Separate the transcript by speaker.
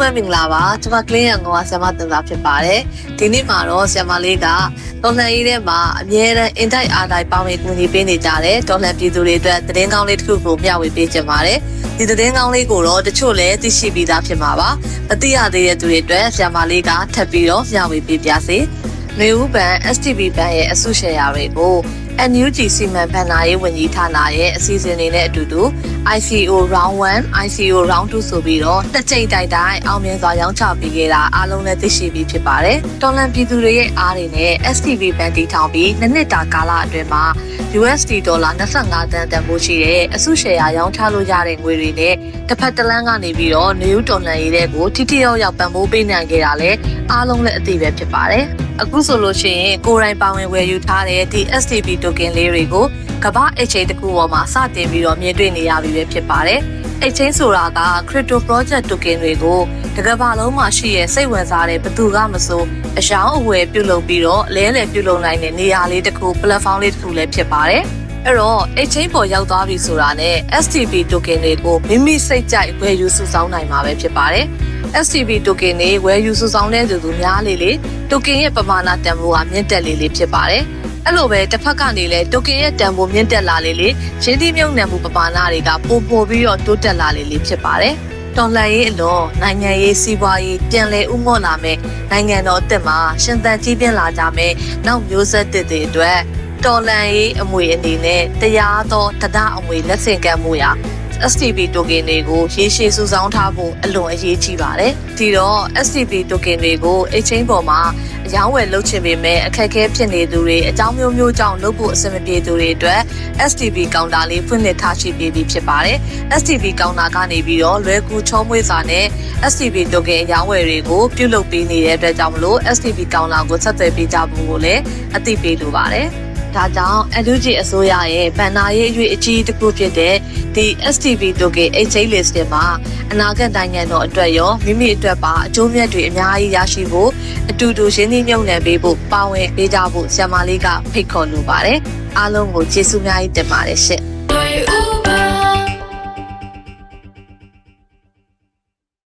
Speaker 1: ပဲမင်္ဂလာပါကျွန်မကလင်းရငေါကဆရာမတင်တာဖြစ်ပါတယ်ဒီနေ့မှာတော့ဆရာမလေးကတော်လှန်ရေးထဲမှာအမြဲတမ်းအင်တိုက်အားတိုက်ပေါင်းပြီးကူညီပေးနေကြတယ်တော်လှန်ပြည်သူတွေအတွက်သတင်းကောင်းလေးတစ်ခုကိုမျှဝေပေးချင်ပါတယ်ဒီသတင်းကောင်းလေးကိုတော့တချို့လည်းသိရှိပြီးသားဖြစ်မှာပါမသိရသေးတဲ့သူတွေအတွက်ဆရာမလေးကထပ်ပြီးတော့မျှဝေပေးပြစေနေဦးဘန် STB ဘန်ရဲ့အစုရှယ်ယာတွေကို NUG စီမံဘဏ္ဍာရေးဝန်ကြီးဌာနရဲ့အစီအစဉ်တွေနဲ့အတူတူ ICO round 1 ICO round 2ဆိုပြီးတော့တစ်ချိန်တိုက်တိုင်းအောင်မြင်စွာရောင်းချပေးခဲ့တာအားလုံးလည်းသိရှိပြီးဖြစ်ပါတယ်။တော်လန်ပြည်သူတွေရဲ့အားတွေနဲ့ STB ဘဏ်တီထောင်ပြီးနှစ်နှစ်တာကာလအတွင်းမှာ USD ဒေါ်လာ25သန်းတန်ဖိုးရှိတဲ့အစုရှယ်ယာရောင်းချလို့ရတဲ့ငွေတွေနဲ့တစ်ဖက်တစ်လမ်းကနေပြီးတော့နေဦးတော်လန်ရေးတဲ့ကိုထိထိရောက်ရောက်ပံ့ပိုးပေးနိုင်ခဲ့တာလည်းအားလုံးလည်းအသိပဲဖြစ်ပါတယ်။အခုဆိုလို့ရှိရင်ကိုယ်တိုင်ပါဝင်ဝယ်ယူထားတဲ့ဒီ STB token လေးတွေကိုကမ္ဘာ exchange တစ်ခုပေါ်မှာစတင်ပြီးတော့မြင်တွေ့နေရပြီပဲဖြစ်ပါတယ်။ exchange ဆိုတာက crypto project token တွေကိုတစ်ကမ္ဘာလုံးမှာရှိတဲ့စိတ်ဝင်စားတဲ့ဘသူကမဆိုအယောင်းအဝယ်ပြုလုပ်ပြီးတော့လဲလှယ်ပြုလုပ်နိုင်တဲ့နေရာလေးတစ်ခု platform လေးတစ်ခုလည်းဖြစ်ပါတယ်။အဲ့တော့ exchange ပေါ်ရောက်သွားပြီဆိုတာနဲ့ STB token တွေကိုမိမိစိတ်ကြိုက်ဝယ်ယူစုဆောင်းနိုင်မှာပဲဖြစ်ပါတယ်။ STB token တွေဝယ်ယူစုဆောင်းတဲ့သူသူများလေလေ token ရဲ့ပမာဏတန်ဖိုးကမြင့်တက်လေလေဖြစ်ပါတယ်။အဲ့လိုပဲတစ်ဖက်ကနေလဲ token ရဲ့တန်ဖိုးမြင့်တက်လာလေလေရင်းနှီးမြှုပ်နှံမှုပမာဏတွေကပိုပိုပြီးတော့တိုးတက်လာလေလေဖြစ်ပါတယ်။တော်လှန်ရေးအလွန်နိုင်ငံရေးစီးပွားရေးပြန်လည်ဥမော့လာမယ်နိုင်ငံတော်အသစ်မှာရှင်သန်ကြီးပြင်းလာကြမယ်နောက်မျိုးဆက်သစ်တွေအတွက်တော်လှန်ရေးအမွေအနေနဲ့တရားသောတရားအမွေလက်ဆင့်ကမ်းမှုရာ STB token တွေကိုရေရှည်စုဆောင်းထားဖို့အလွန်အရေးကြီးပါတယ်။ဒီတော့ STB token တွေကို exchange ပေါ်မှာအယောင်းဝယ်လုပ်ချင်ပေမဲ့အခက်အခဲဖြစ်နေသူတွေအကြောင်းမျိုးမျိုးကြောင့်လုပ်ဖို့အဆင်မပြေသူတွေအတွက် STB ကောင်တာလေးဖွင့်လှစ်ထားရှိပေးပြီးဖြစ်ပါတယ်။ STB ကောင်တာကနေပြီးတော့လွယ်ကူချောမွေ့စွာနဲ့ STB token အယောင်းဝယ်တွေကိုပြုလုပ်ပေးနေတဲ့အတွက်ကြောင့်မလို့ STB ကောင်တာကိုဆက်သွယ်ပေးကြဖို့ကိုလည်းအသိပေးလိုပါတယ်။ ဒါကြောင့် NUG အစိုးရရဲ့ဗန်နာရေးအရေးအကြီးတစ်ခုဖြစ်တဲ့ဒီ STB token exchange list တွေမှာအနာဂတ်နိုင်ငံတော်အတွက်ရောမိမိအတွက်ပါအကျိုးမြတ်တွေအများကြီးရရှိဖို့အတူတူရှင်းသင်းမြုံနယ်ပေးဖို့ပါဝင်ပေးကြဖို့ဆရာမလေးကဖိတ်ခေါ်လိုပါတယ်အားလုံးကိုကျေးဇူးများကြီးတင်ပါတယ်ရှင့်
Speaker 2: Ooh,